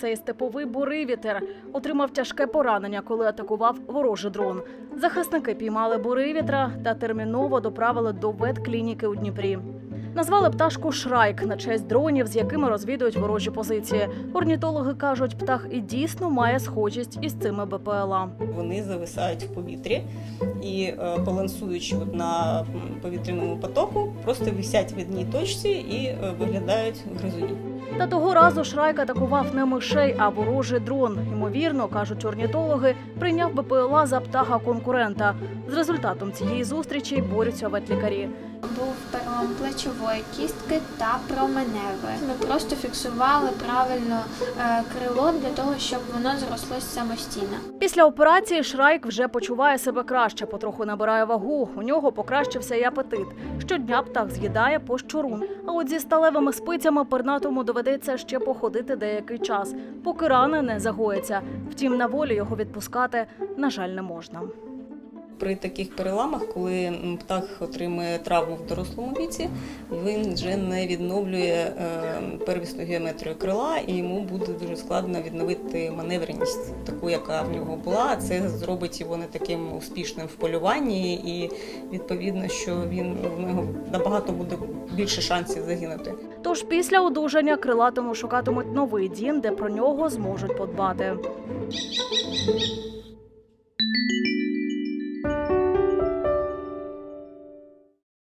Цей степовий буривітер отримав тяжке поранення, коли атакував ворожий дрон. Захисники піймали буривітра та терміново доправили до ветклініки у Дніпрі. Назвали пташку Шрайк на честь дронів, з якими розвідують ворожі позиції. Орнітологи кажуть, птах і дійсно має схожість із цими БПЛА. Вони зависають в повітрі і, е, балансуючи на повітряному потоку, просто висять в одній точці і е, виглядають гризуні. Та того разу Шрайк атакував не мишей, а ворожий дрон. Ймовірно, кажуть орнітологи, прийняв БПЛА за птаха конкурента. З результатом цієї зустрічі борються ветлікарі. був перелом плечової кістки та променевої. Ми просто фіксували правильно е, крило для того, щоб воно зрослось самостійно. Після операції Шрайк вже почуває себе краще, потроху набирає вагу. У нього покращився і апетит. Щодня птах з'їдає по щурун. А от зі сталевими спицями пернатому доведеться ще походити деякий час, поки рани не загоїться. Втім, на волі його відпускати, на жаль, не можна. При таких переламах, коли птах отримує травму в дорослому віці, він вже не відновлює е, первісну геометрію крила, і йому буде дуже складно відновити маневреність, таку, яка в нього була. Це зробить його не таким успішним в полюванні, і відповідно, що він в нього набагато буде більше шансів загинути. Тож після одужання крилатому шукатимуть новий дім, де про нього зможуть подбати.